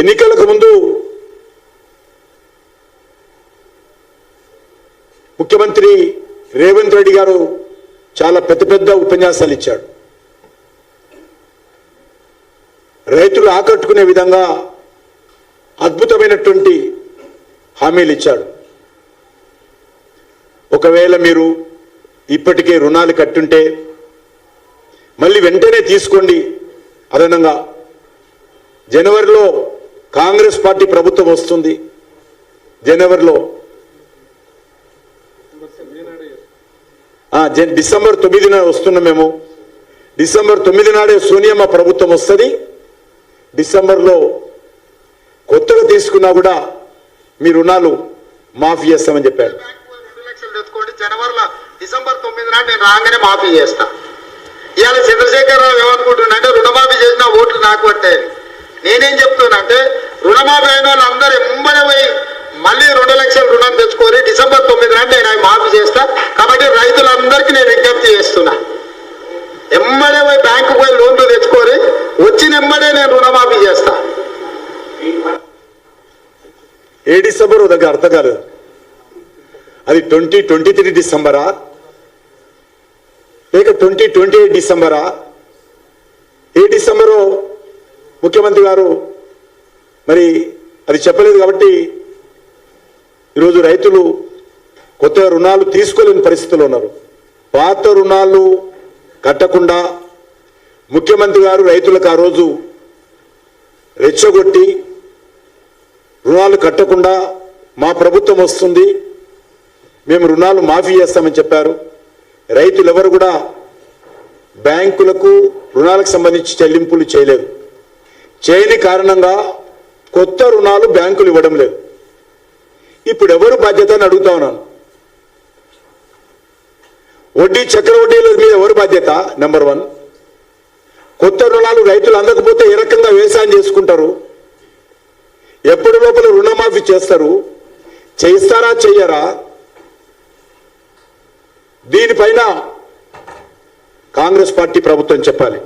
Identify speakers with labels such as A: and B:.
A: ఎన్నికలకు ముందు ముఖ్యమంత్రి రేవంత్ రెడ్డి గారు చాలా పెద్ద పెద్ద ఉపన్యాసాలు ఇచ్చాడు. రైతులు ఆకట్టుకునే విధంగా అద్భుతమైనటువంటి హామీలు ఇచ్చాడు. ఒకవేళ మీరు ఇప్పటికే రుణాలు కట్టుంటే మళ్ళీ వెంటనే తీసుకోండి అదనంగా. జనవరిలో కాంగ్రెస్ పార్టీ ప్రభుత్వం వస్తుంది జనవరిలో. జన్- డిసెంబర్ తొమ్మిదిన వస్తున్నాం మేము. డిసెంబర్ తొమ్మిది నాడే సోనియమ్మ ప్రభుత్వం వస్తుంది. డిసెంబర్లో కొత్తగా తీసుకున్నా కూడా మీ రుణాలు మాఫీ చేస్తామని చెప్పారు.
B: రెండు లక్షలు తెచ్చుకోండి డిసెంబర్ తొమ్మిది నాడు నేను రాగానే మాఫీ చేస్తా. ఇవాళ చంద్రశేఖరరావు ఏమనుకుంటున్నా రుణమాఫీ చేసిన ఓట్లు నాకు పట్టాయని నేనేం చెప్తున్నా రుణమాఫీ అయిన వాళ్ళందరూ ఎంబడే పోయి మళ్ళీ రెండు లక్షల రుణం తెచ్చుకొని డిసెంబర్ తొమ్మిది నాటి నేను అవి మాఫీ చేస్తా. కాబట్టి రైతులందరికీ నేను విజ్ఞప్తి చేస్తున్నా. ఎమ్మడే పోయి బ్యాంకు పోయి లోన్లు తెచ్చుకొని వచ్చిన ఎమ్మడే నేను రుణమాఫీ చేస్తా.
A: ఏ డిసెంబర్? దగ్గర అర్థం కాదు అది ట్వంటీ ట్వంటీ త్రీ డిసెంబరా? లేక ట్వంటీ ట్వంటీ ఎయిట్ డిసెంబరా? ఏ డిసెంబరు? ముఖ్యమంత్రి గారు మరి అది చెప్పలేదు కాబట్టి ఈరోజు రైతులు కొత్త రుణాలు తీసుకోలేని పరిస్థితుల్లో ఉన్నారు. పాత రుణాలు కట్టకుండా ముఖ్యమంత్రి గారు రైతులకు ఆ రోజు రెచ్చగొట్టి రుణాలు కట్టకుండా మా ప్రభుత్వం వస్తుంది మేము రుణాలు మాఫీ చేస్తామని చెప్పారు. రైతులు ఎవరు కూడా బ్యాంకులకు రుణాలకు సంబంధించి చెల్లింపులు చేయలేదు. చేయని కారణంగా కొత్త రుణాలు బ్యాంకులు ఇవ్వడం లేదు. ఇప్పుడు ఎవరు బాధ్యత అని అడుగుతా ఉన్నాను వడ్డీ చక్రవడ్డీల మీద ఎవరు బాధ్యత? నెంబర్ వన్ కొత్త రుణాలు రైతులు అందకపోతే ఏ రకంగా వ్యవసాయం చేసుకుంటారు? ఎప్పటి లోపల రుణమాఫీ చేస్తారు? చేయిస్తారా చెయ్యరా? దీనిపైన కాంగ్రెస్ పార్టీ ప్రభుత్వం చెప్పాలి.